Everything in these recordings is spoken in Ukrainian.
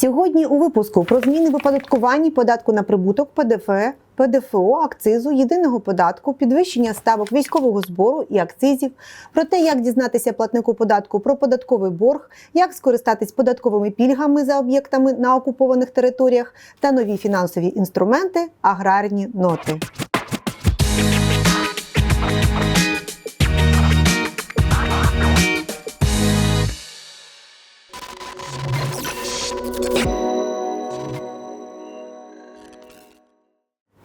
Сьогодні у випуску про зміни в оподаткуванні податку на прибуток ПДФ, ПДФО, акцизу, єдиного податку, підвищення ставок військового збору і акцизів, про те, як дізнатися платнику податку про податковий борг, як скористатись податковими пільгами за об'єктами на окупованих територіях та нові фінансові інструменти, аграрні ноти.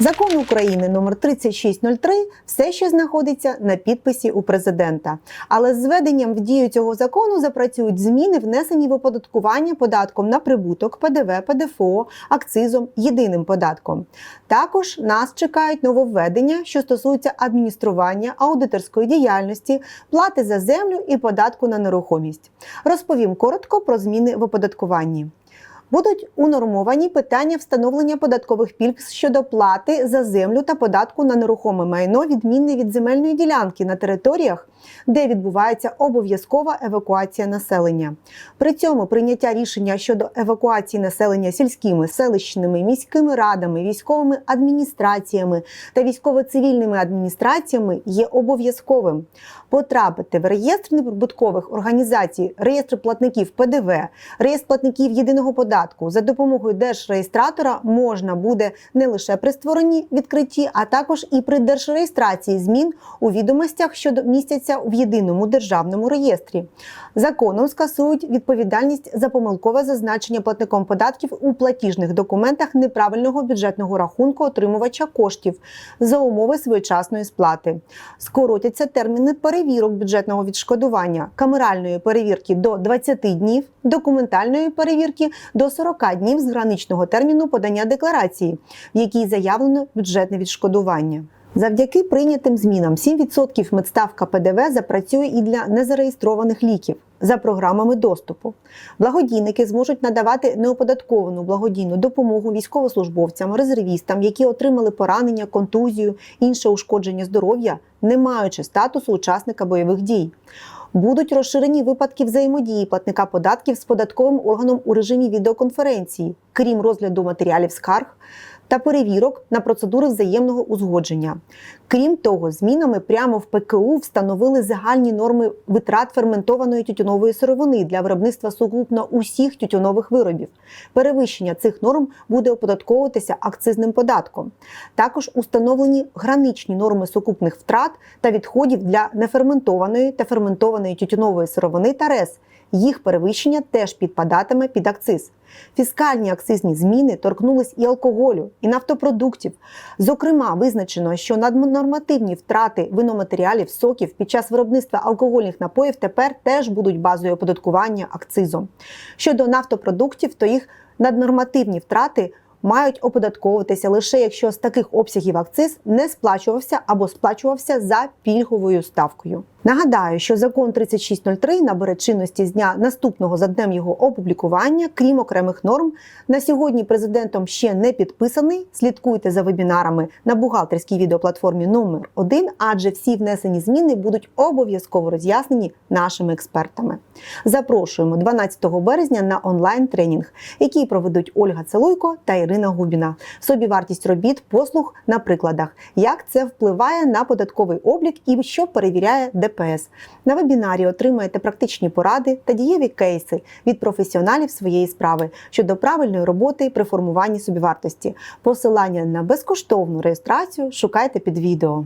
Закон України номер 3603 все ще знаходиться на підписі у президента. Але з введенням в дію цього закону запрацюють зміни, внесені в оподаткування податком на прибуток, ПДВ, ПДФО, акцизом, єдиним податком. Також нас чекають нововведення, що стосуються адміністрування, аудиторської діяльності, плати за землю і податку на нерухомість. Розповім коротко про зміни в оподаткуванні. Будуть унормовані питання встановлення податкових пільг щодо плати за землю та податку на нерухоме майно, відмінне від земельної ділянки на територіях, де відбувається обов'язкова евакуація населення. При цьому прийняття рішення щодо евакуації населення сільськими, селищними, міськими радами, військовими адміністраціями та військово-цивільними адміністраціями є обов'язковим. Потрапити в реєстр неприбуткових організацій, реєстр платників ПДВ, реєстр платників єдиного податку за допомогою держреєстратора можна буде не лише при створенні відкритті, а також і при держреєстрації змін у відомостях, що містяться в єдиному державному реєстрі. Законом скасують відповідальність за помилкове зазначення платником податків у платіжних документах неправильного бюджетного рахунку отримувача коштів за умови своєчасної сплати. Скоротяться терміни перевірок бюджетного відшкодування, камеральної перевірки до 20 днів, документальної перевірки до 40 днів з граничного терміну подання декларації, в якій заявлено бюджетне відшкодування. Завдяки прийнятим змінам 7% медставка ПДВ запрацює і для незареєстрованих ліків за програмами доступу. Благодійники зможуть надавати неоподатковану благодійну допомогу військовослужбовцям, резервістам, які отримали поранення, контузію, інше ушкодження здоров'я, не маючи статусу учасника бойових дій. Будуть розширені випадки взаємодії платника податків з податковим органом у режимі відеоконференції, крім розгляду матеріалів скарг та перевірок на процедури взаємного узгодження. Крім того, змінами прямо в ПКУ встановили загальні норми витрат ферментованої тютюнової сировини для виробництва сукупно усіх тютюнових виробів. Перевищення цих норм буде оподатковуватися акцизним податком. Також установлені граничні норми сукупних втрат та відходів для неферментованої та ферментованої тютюнової сировини та рез. Їх перевищення теж підпадатиме під акциз. Фіскальні акцизні зміни торкнулись і алкоголю, і нафтопродуктів. Зокрема, визначено, що наднормативні втрати виноматеріалів, соків під час виробництва алкогольних напоїв тепер теж будуть базою оподаткування акцизом. Щодо нафтопродуктів, то їх наднормативні втрати мають оподатковуватися лише якщо з таких обсягів акциз не сплачувався або сплачувався за пільговою ставкою. Нагадаю, що закон 3603 набере чинності з дня наступного за днем його опублікування, крім окремих норм. На сьогодні президентом ще не підписаний. Слідкуйте за вебінарами на бухгалтерській відеоплатформі номер 1 адже всі внесені зміни будуть обов'язково роз'яснені нашими експертами. Запрошуємо 12 березня на онлайн-тренінг, який проведуть Ольга Целуйко та Ірина Губіна. Собівартість робіт, послуг на прикладах, як це впливає на податковий облік і що перевіряє ДПС. На вебінарі отримаєте практичні поради та дієві кейси від професіоналів своєї справи щодо правильної роботи при формуванні собівартості. Посилання на безкоштовну реєстрацію шукайте під відео.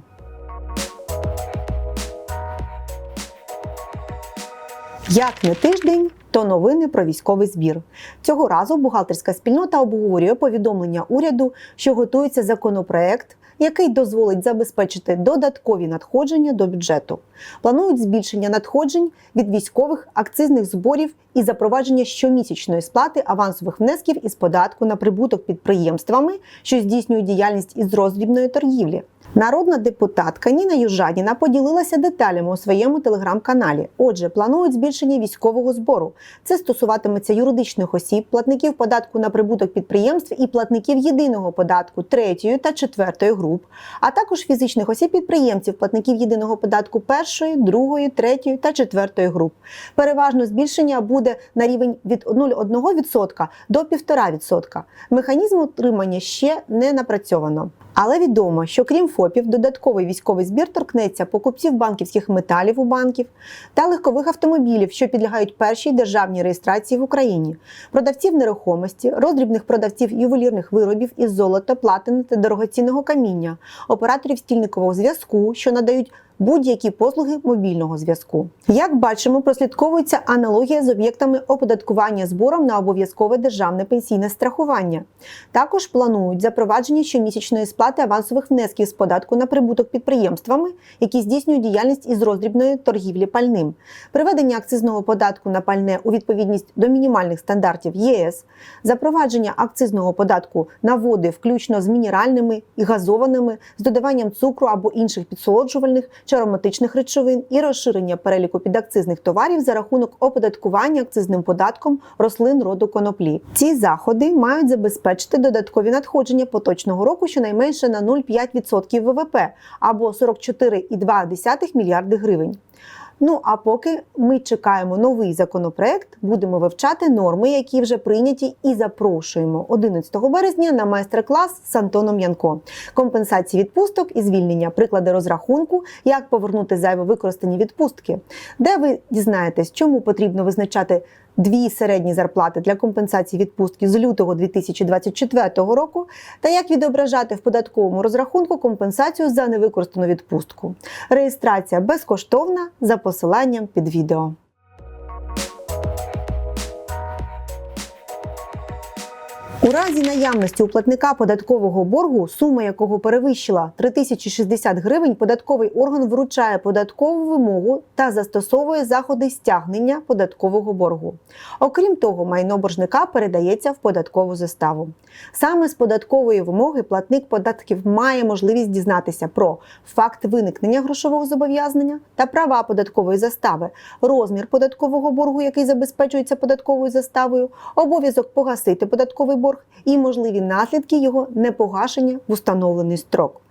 Як не тиждень, то новини про військовий збір. Цього разу бухгалтерська спільнота обговорює повідомлення уряду, що готується законопроект, який дозволить забезпечити додаткові надходження до бюджету. Планують збільшення надходжень від військових акцизних зборів і запровадження щомісячної сплати авансових внесків із податку на прибуток підприємствами, що здійснюють діяльність із роздрібної торгівлі. Народна депутатка Ніна Южаніна поділилася деталями у своєму телеграм-каналі. Отже, планують збільшення військового збору. Це стосуватиметься юридичних осіб, платників податку на прибуток підприємств і платників єдиного податку третьої та четвертої груп, а також фізичних осіб підприємців, платників єдиного податку першої, другої, третьої та четвертої груп. Переважно збільшення буде на рівень від 0,1% до 1,5%. Механізм утримання ще не напрацьовано. Але відомо, що крім ФОПів, додатковий військовий збір торкнеться покупців банківських металів у банків та легкових автомобілів, що підлягають першій державній реєстрації в Україні, продавців нерухомості, роздрібних продавців ювелірних виробів із золота, платини та дорогоцінного каміння, операторів стільникового зв'язку, що надають будь-які послуги мобільного зв'язку. Як бачимо, прослідковується аналогія з об'єктами оподаткування збором на обов'язкове державне пенсійне страхування. Також планують запровадження щомісячної сплати авансових внесків з податку на прибуток підприємствами, які здійснюють діяльність із роздрібної торгівлі пальним, приведення акцизного податку на пальне у відповідність до мінімальних стандартів ЄС, запровадження акцизного податку на води, включно з мінеральними і газованими, з додаванням цукру або інших підсолоджувальних чи ароматичних речовин і розширення переліку підакцизних товарів за рахунок оподаткування акцизним податком рослин роду коноплі. Ці заходи мають забезпечити додаткові надходження поточного року щонайменше на 0,5% ВВП або 44,2 мільярди гривень. Ну а поки ми чекаємо новий законопроект, будемо вивчати норми, які вже прийняті, і запрошуємо 11 березня на майстер-клас з Антоном Янко. Компенсації відпусток і звільнення, приклади розрахунку, як повернути зайво використані відпустки, де ви дізнаєтесь, чому потрібно визначати дві середні зарплати для компенсації відпустки з лютого 2024 року, та як відображати в податковому розрахунку компенсацію за невикористану відпустку. Реєстрація безкоштовна за посиланням під відео. Разі наявності у платника податкового боргу, сума якого перевищила 3060 гривень, податковий орган вручає податкову вимогу та застосовує заходи стягнення податкового боргу. Окрім того, майно боржника передається в податкову заставу. Саме з податкової вимоги платник податків має можливість дізнатися про факт виникнення грошового зобов'язання та права податкової застави, розмір податкового боргу, який забезпечується податковою заставою, обов'язок погасити податковий борг і можливі наслідки його непогашення в установлений строк.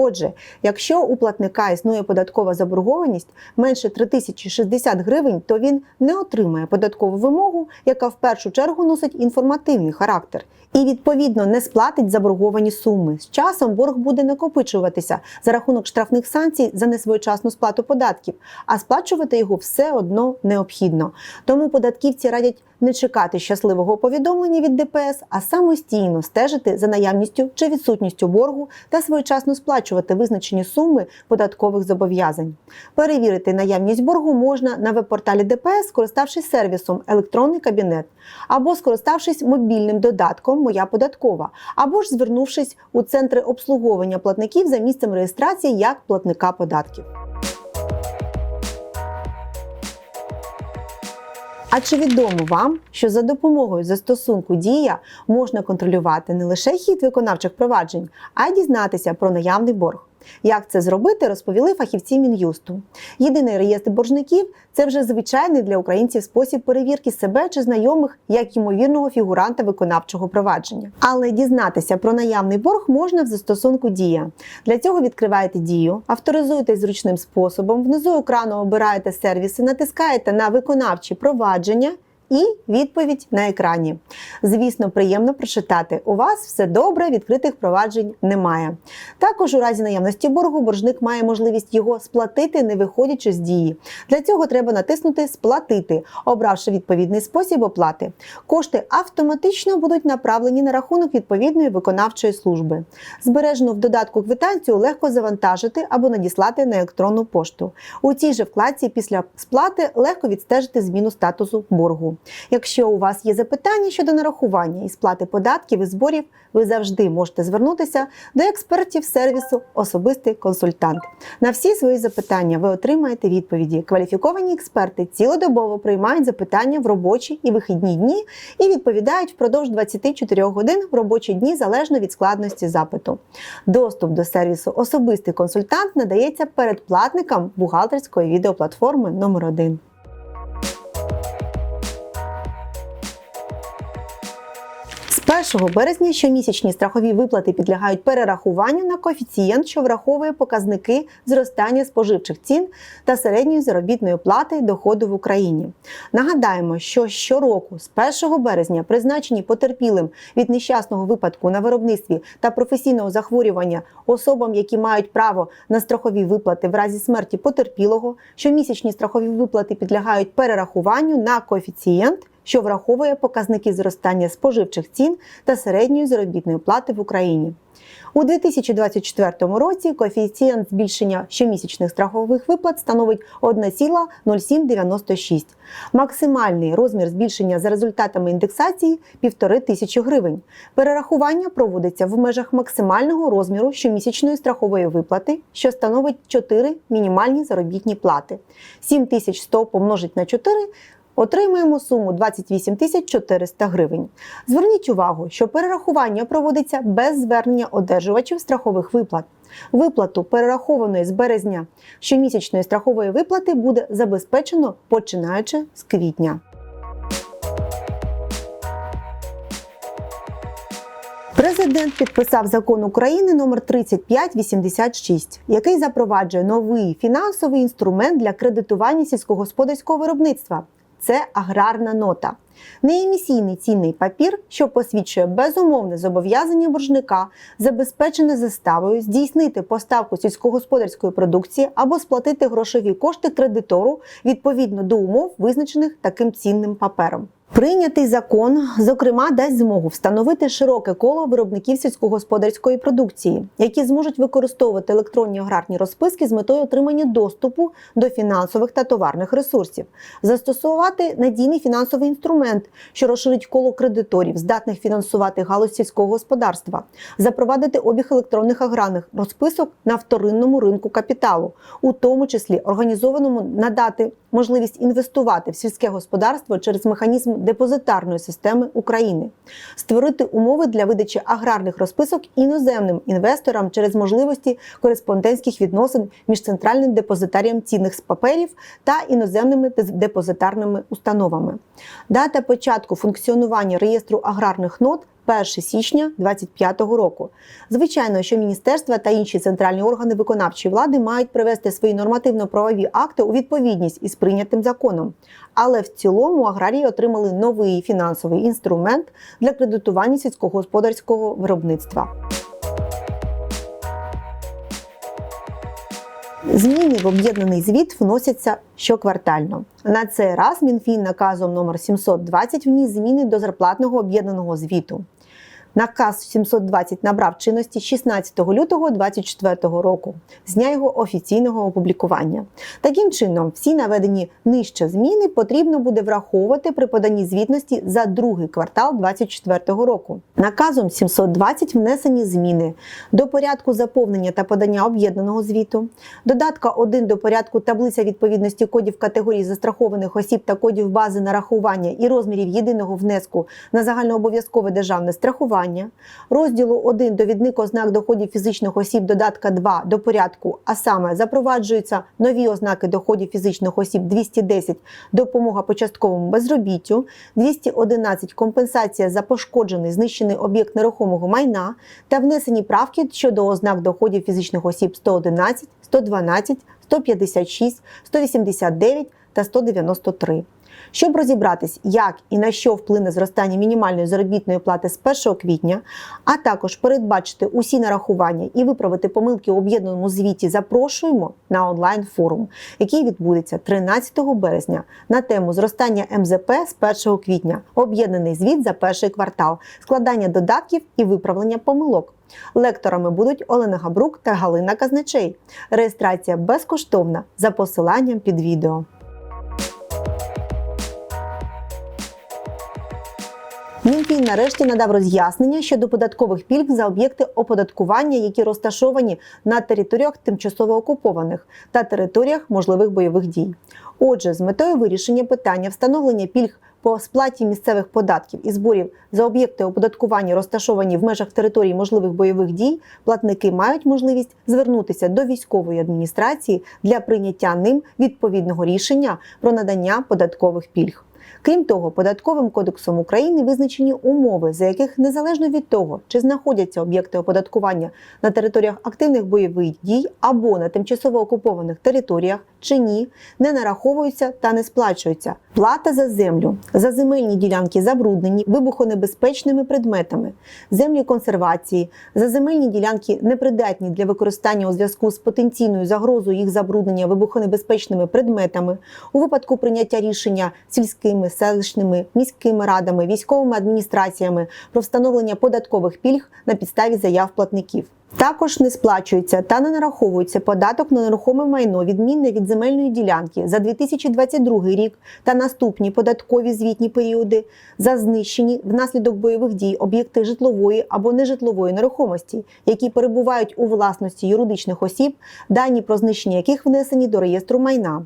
Отже, якщо у платника існує податкова заборгованість менше 3060 гривень, то він не отримає податкову вимогу, яка в першу чергу носить інформативний характер, і відповідно не сплатить заборговані суми. З часом борг буде накопичуватися за рахунок штрафних санкцій за несвоєчасну сплату податків, а сплачувати його все одно необхідно. Тому податківці радять не чекати щасливого повідомлення від ДПС, а самостійно стежити за наявністю чи відсутністю боргу та своєчасно сплачувати визначені суми податкових зобов'язань. Перевірити наявність боргу можна на веб-порталі ДПС, скориставшись сервісом Електронний кабінет, або скориставшись мобільним додатком Моя податкова, або ж звернувшись у центри обслуговування платників за місцем реєстрації як платника податків. А чи відомо вам, що за допомогою застосунку Дія можна контролювати не лише хід виконавчих проваджень, а й дізнатися про наявний борг? Як це зробити, розповіли фахівці мін'юсту. Єдиний реєстр боржників це вже звичайний для українців спосіб перевірки себе чи знайомих як ймовірного фігуранта виконавчого провадження. Але дізнатися про наявний борг можна в застосунку Дія. Для цього відкриваєте дію, авторизуєтесь зручним способом. Внизу екрану обираєте сервіси, натискаєте на виконавчі провадження. І відповідь на екрані. Звісно, приємно прочитати. У вас все добре, відкритих проваджень немає. Також у разі наявності боргу боржник має можливість його сплатити, не виходячи з дії. Для цього треба натиснути Сплатити, обравши відповідний спосіб оплати. Кошти автоматично будуть направлені на рахунок відповідної виконавчої служби. Збережену в додатку квитанцію легко завантажити або надіслати на електронну пошту. У цій же вкладці після сплати легко відстежити зміну статусу боргу. Якщо у вас є запитання щодо нарахування і сплати податків і зборів, ви завжди можете звернутися до експертів сервісу Особистий консультант. На всі свої запитання ви отримаєте відповіді. Кваліфіковані експерти цілодобово приймають запитання в робочі і вихідні дні і відповідають впродовж 24 годин в робочі дні залежно від складності запиту. Доступ до сервісу Особистий консультант надається передплатникам бухгалтерської відеоплатформи номер 1 1 березня щомісячні страхові виплати підлягають перерахуванню на коефіцієнт, що враховує показники зростання споживчих цін та середньої заробітної плати доходу в Україні. Нагадаємо, що щороку з 1 березня призначені потерпілим від нещасного випадку на виробництві та професійного захворювання особам, які мають право на страхові виплати в разі смерті потерпілого, щомісячні страхові виплати підлягають перерахуванню на коефіцієнт що враховує показники зростання споживчих цін та середньої заробітної плати в Україні. У 2024 році коефіцієнт збільшення щомісячних страхових виплат становить 1,0796. Максимальний розмір збільшення за результатами індексації – 1,5 тисячі гривень. Перерахування проводиться в межах максимального розміру щомісячної страхової виплати, що становить 4 мінімальні заробітні плати. 7100 помножить на 4 отримуємо суму 28 тисяч 400 гривень. Зверніть увагу, що перерахування проводиться без звернення одержувачів страхових виплат. Виплату перерахованої з березня щомісячної страхової виплати буде забезпечено починаючи з квітня. Президент підписав закон України номер 3586, який запроваджує новий фінансовий інструмент для кредитування сільськогосподарського виробництва це аграрна нота. Неемісійний цінний папір, що посвідчує безумовне зобов'язання боржника, забезпечене заставою здійснити поставку сільськогосподарської продукції або сплатити грошові кошти кредитору відповідно до умов, визначених таким цінним папером. Прийнятий закон, зокрема, дасть змогу встановити широке коло виробників сільськогосподарської продукції, які зможуть використовувати електронні аграрні розписки з метою отримання доступу до фінансових та товарних ресурсів, застосувати надійний фінансовий інструмент, що розширить коло кредиторів, здатних фінансувати галузь сільського господарства, запровадити обіг електронних аграрних розписок на вторинному ринку капіталу, у тому числі організованому надати можливість інвестувати в сільське господарство через механізм депозитарної системи України, створити умови для видачі аграрних розписок іноземним інвесторам через можливості кореспондентських відносин між центральним депозитарієм цінних паперів та іноземними депозитарними установами. Дата початку функціонування реєстру аграрних нот 1 січня 2025 року. Звичайно, що міністерства та інші центральні органи виконавчої влади мають привести свої нормативно-правові акти у відповідність із прийнятим законом. Але в цілому аграрії отримали новий фінансовий інструмент для кредитування сільськогосподарського виробництва. Зміни в об'єднаний звіт вносяться щоквартально. На цей раз Мінфін наказом номер 720 вніс зміни до зарплатного об'єднаного звіту. Наказ 720 набрав чинності 16 лютого 2024 року з дня його офіційного опублікування. Таким чином, всі наведені нижче зміни потрібно буде враховувати при поданні звітності за другий квартал 2024 року. Наказом 720 внесені зміни до порядку заповнення та подання об'єднаного звіту, додатка 1 до порядку таблиця відповідності кодів категорії застрахованих осіб та кодів бази нарахування і розмірів єдиного внеску на загальнообов'язкове державне страхування оподаткування, розділу 1 довідник ознак доходів фізичних осіб, додатка 2 до порядку, а саме запроваджуються нові ознаки доходів фізичних осіб 210 допомога по частковому безробіттю, 211 компенсація за пошкоджений знищений об'єкт нерухомого майна та внесені правки щодо ознак доходів фізичних осіб 111, 112, 156, 189 та 193. Щоб розібратись, як і на що вплине зростання мінімальної заробітної плати з 1 квітня, а також передбачити усі нарахування і виправити помилки у об'єднаному звіті, запрошуємо на онлайн форум, який відбудеться 13 березня на тему зростання МЗП з 1 квітня, об'єднаний звіт за перший квартал, складання додатків і виправлення помилок. Лекторами будуть Олена Габрук та Галина Казначей. Реєстрація безкоштовна за посиланням під відео. Мінфін нарешті надав роз'яснення щодо податкових пільг за об'єкти оподаткування, які розташовані на територіях тимчасово окупованих та територіях можливих бойових дій. Отже, з метою вирішення питання встановлення пільг по сплаті місцевих податків і зборів за об'єкти оподаткування, розташовані в межах території можливих бойових дій, платники мають можливість звернутися до військової адміністрації для прийняття ним відповідного рішення про надання податкових пільг. Крім того, податковим кодексом України визначені умови, за яких незалежно від того, чи знаходяться об'єкти оподаткування на територіях активних бойових дій або на тимчасово окупованих територіях, чи ні, не нараховуються та не сплачуються. Плата за землю за земельні ділянки забруднені вибухонебезпечними предметами, землі консервації, за земельні ділянки непридатні для використання у зв'язку з потенційною загрозою їх забруднення вибухонебезпечними предметами, у випадку прийняття рішення сільськими, селищними, міськими радами, військовими адміністраціями про встановлення податкових пільг на підставі заяв платників. Також не сплачується та не нараховується податок на нерухоме майно, відмінне від земельної ділянки за 2022 рік та наступні податкові звітні періоди за знищені внаслідок бойових дій об'єкти житлової або нежитлової нерухомості, які перебувають у власності юридичних осіб, дані про знищення яких внесені до реєстру майна.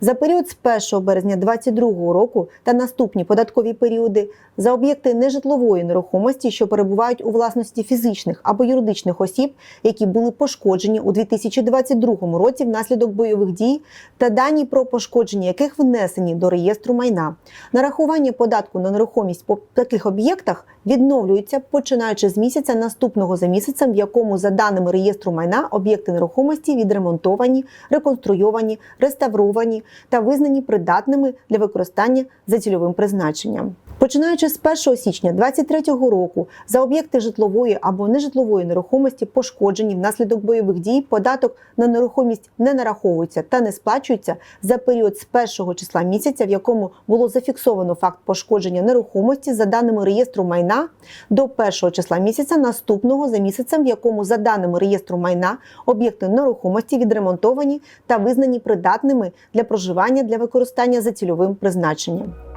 За період з 1 березня 2022 року та наступні податкові періоди за об'єкти нежитлової нерухомості, що перебувають у власності фізичних або юридичних осіб, які були пошкоджені у 2022 році внаслідок бойових дій, та дані про пошкодження яких внесені до реєстру майна. Нарахування податку на нерухомість по таких об'єктах відновлюється починаючи з місяця наступного за місяцем, в якому за даними реєстру майна об'єкти нерухомості відремонтовані, реконструйовані, реставровані та визнані придатними для використання за цільовим призначенням. Починаючи з 1 січня 2023 року за об'єкти житлової або нежитлової нерухомості пошкоджені внаслідок бойових дій, податок на нерухомість не нараховується та не сплачується за період з першого числа місяця, в якому було зафіксовано факт пошкодження нерухомості за даними реєстру майна до першого числа місяця наступного за місяцем, в якому за даними реєстру майна об'єкти нерухомості відремонтовані та визнані придатними для проживання для використання за цільовим призначенням.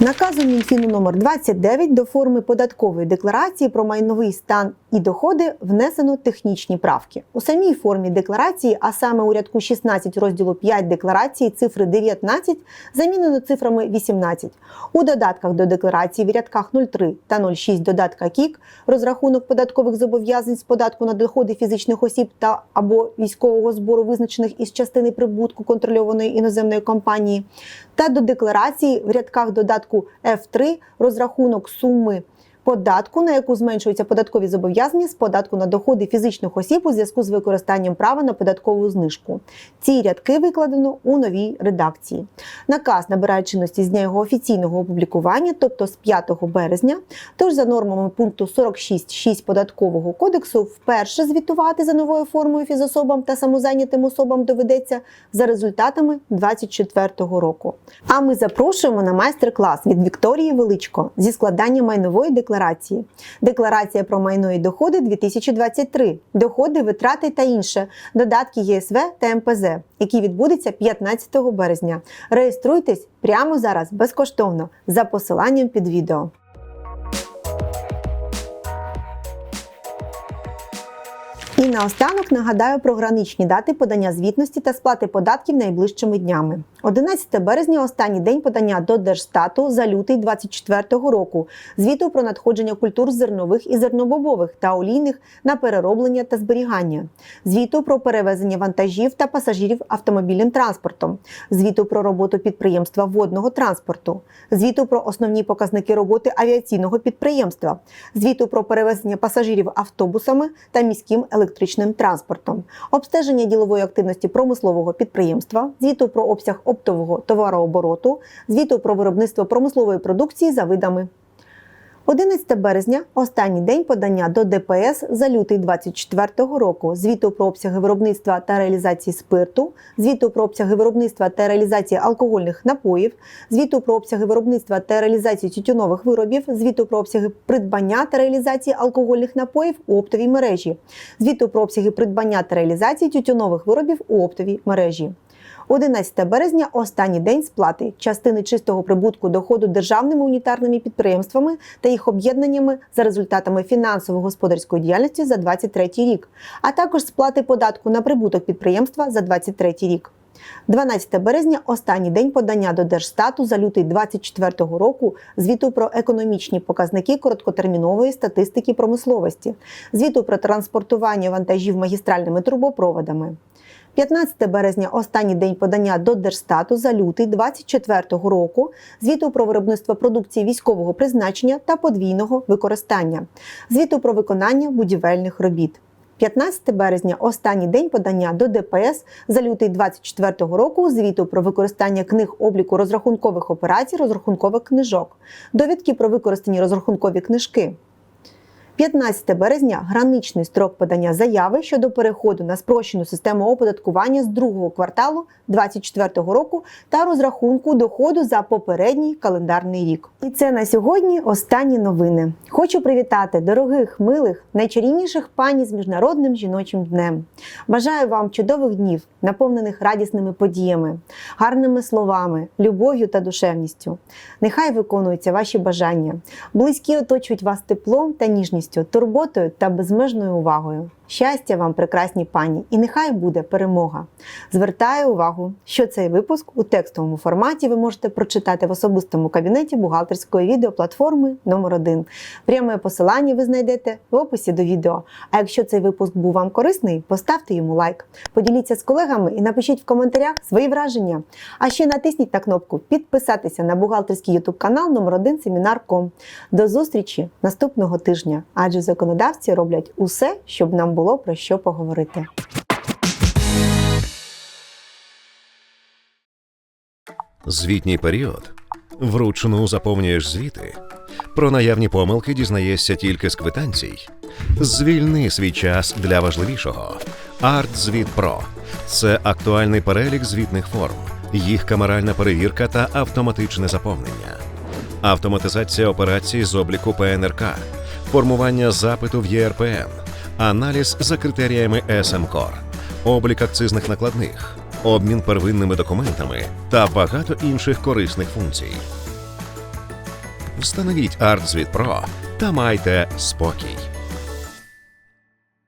Наказом Мінфіну номер 29 до форми податкової декларації про майновий стан і доходи внесено технічні правки. У самій формі декларації, а саме у рядку 16 розділу 5 декларації цифри 19 замінено цифрами 18. У додатках до декларації в рядках 03 та 06 додатка КІК розрахунок податкових зобов'язань з податку на доходи фізичних осіб та або військового збору, визначених із частини прибутку контрольованої іноземної компанії, та до декларації в рядках додатку F3 розрахунок суми податку, на яку зменшуються податкові зобов'язання з податку на доходи фізичних осіб у зв'язку з використанням права на податкову знижку. Ці рядки викладено у новій редакції. Наказ набирає чинності з дня його офіційного опублікування, тобто з 5 березня. Тож за нормами пункту 46.6 податкового кодексу вперше звітувати за новою формою фізособам та самозайнятим особам доведеться за результатами 2024 року. А ми запрошуємо на майстер-клас від Вікторії Величко зі складання майнової декларації. Декларація про майно і доходи 2023, доходи, витрати та інше, додатки ЄСВ та МПЗ, які відбудуться 15 березня. Реєструйтесь прямо зараз безкоштовно за посиланням під відео. І наостанок нагадаю про граничні дати подання звітності та сплати податків найближчими днями. 11 березня останній день подання до Держстату за лютий 2024 року. Звіту про надходження культур зернових і зернобобових та олійних на перероблення та зберігання, звіту про перевезення вантажів та пасажирів автомобільним транспортом, звіту про роботу підприємства водного транспорту, звіту про основні показники роботи авіаційного підприємства, звіту про перевезення пасажирів автобусами та міським електричним транспортом, обстеження ділової активності промислового підприємства, звіту про обсяг оптового товарообороту, звіту про виробництво промислової продукції за видами. 11 березня останній день подання до ДПС за лютий 2024 року, звіту про обсяги виробництва та реалізації спирту, звіту про обсяги виробництва та реалізації алкогольних напоїв, звіту про обсяги виробництва та реалізації тютюнових виробів, звіту про обсяги придбання та реалізації алкогольних напоїв у оптовій мережі, звіту про обсяги придбання та реалізації тютюнових виробів у оптовій мережі. 11 березня останній день сплати частини чистого прибутку доходу державними унітарними підприємствами та їх об'єднаннями за результатами фінансово-господарської діяльності за 2023 рік, а також сплати податку на прибуток підприємства за 2023 рік. 12 березня останній день подання до Держстату за лютий 2024 року звіту про економічні показники короткотермінової статистики промисловості, звіту про транспортування вантажів магістральними трубопроводами. 15 березня останній день подання до Держстату за лютий 2024 року звіту про виробництво продукції військового призначення та подвійного використання, звіту про виконання будівельних робіт. 15 березня останній день подання до ДПС за лютий 2024 року звіту про використання книг обліку розрахункових операцій розрахункових книжок, довідки про використані розрахункові книжки. 15 березня граничний строк подання заяви щодо переходу на спрощену систему оподаткування з другого кварталу 2024 року та розрахунку доходу за попередній календарний рік. І це на сьогодні останні новини. Хочу привітати дорогих, милих, найчарівніших пані з міжнародним жіночим днем. Бажаю вам чудових днів, наповнених радісними подіями, гарними словами, любов'ю та душевністю. Нехай виконуються ваші бажання. Близькі оточують вас теплом та ніжністю, турботою та безмежною увагою. Щастя вам, прекрасні пані, і нехай буде перемога. Звертаю увагу, що цей випуск у текстовому форматі ви можете прочитати в особистому кабінеті бухгалтерської відеоплатформи номер 1 Пряме посилання ви знайдете в описі до відео. А якщо цей випуск був вам корисний, поставте йому лайк, поділіться з колегами і напишіть в коментарях свої враження. А ще натисніть на кнопку підписатися на бухгалтерський YouTube канал номер 1 Семінар.ком. До зустрічі наступного тижня, адже законодавці роблять усе, щоб нам було про що поговорити. Звітній період. Вручну заповнюєш звіти. Про наявні помилки дізнаєшся тільки з квитанцій. Звільни свій час для важливішого. ArtZvit Pro – це актуальний перелік звітних форм, їх камеральна перевірка та автоматичне заповнення, автоматизація операцій з обліку ПНРК, формування запиту в ЄРПН, аналіз за критеріями СМКОР, облік акцизних накладних, обмін первинними документами та багато інших корисних функцій. Встановіть ArtZvit Pro та майте спокій.